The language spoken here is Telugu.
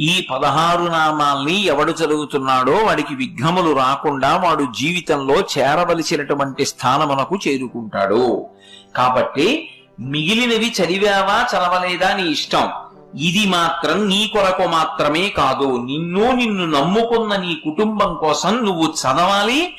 ఈ పదహారు నామాల్ని ఎవడు చదువుతున్నాడో వాడికి విఘ్నములు రాకుండా వాడు జీవితంలో చేరవలసినటువంటి స్థానమునకు చేరుకుంటాడు. కాబట్టి మిగిలినవి చదివావా చదవలేదా నీ ఇష్టం? ఇది మాత్రం నీ కొరకు మాత్రమే కాదు. నిన్ను నిన్ను నమ్ముకున్న నీ కుటుంబం కోసం నువ్వు చదవాలి